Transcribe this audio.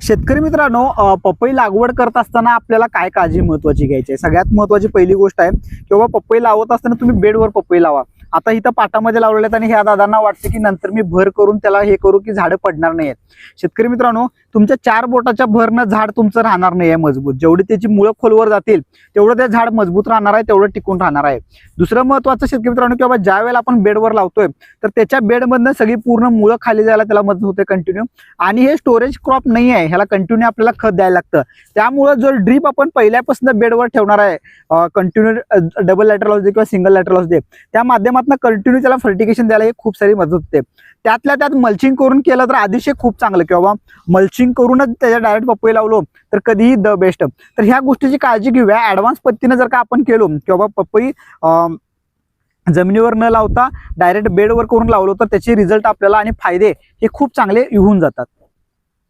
शेतकरी मित्रांनो पपई लागवड करत असताना आपल्याला काय काळजी महत्वाची घ्यायची आहे? सगळ्यात महत्वाची पहिली गोष्ट आहे किंवा पपई लावत असताना तुम्ही बेडवर पपई लावा. आता इथं पाटामध्ये लावलेले आहेत आणि ह्या दादांना वाटते की नंतर मी भर करून त्याला हे करू की झाडं पडणार नाहीत शेतकरी मित्रांनो तुमच्या चार बोटाच्या भरनं झाड तुमचं राहणार नाही आहे मजबूत. जेवढी त्याची मुळं खोलवर जातील तेवढं ते झाड मजबूत राहणार आहे तेवढं टिकून राहणार आहे. दुसरं महत्वाचं शेतकरी मित्रांनो की बाबा ज्या वेळेला आपण बेडवर लावतोय तर त्याच्या बेडमधनं सगळी पूर्ण मुळं खाली जायला त्याला मदत होते कंटिन्यू आणि हे स्टोरेज क्रॉप नाही आहे ह्याला कंटिन्यू आपल्याला खत द्यायला लागतं. त्यामुळं जर ड्रीप आपण पहिल्यापासून बेडवर ठेवणार आहे कंटिन्यू डबल लॅटरल असू दे किंवा सिंगल लॅटरल असू दे त्या माध्यमात माध्यमातून कंटिन्यू त्याला फर्टिकेशन द्यायला हे खूप सारी मदत होते. त्यातल्या त्यात मल्चिंग करून केलं तर अतिशय खूप चांगलं किंवा मल्चिंग करूनच त्याच्या डायरेक्ट पपई लावलो तर कधीही द बेस्ट तर ह्या गोष्टीची काळजी घेऊया. ऍडव्हान्स पद्धतीने जर का आपण केलो किंवा पपई जमिनीवर न लावता डायरेक्ट बेडवर करून लावलो तर त्याचे रिझल्ट आपल्याला आणि फायदे हे खूप चांगले येऊन जातात.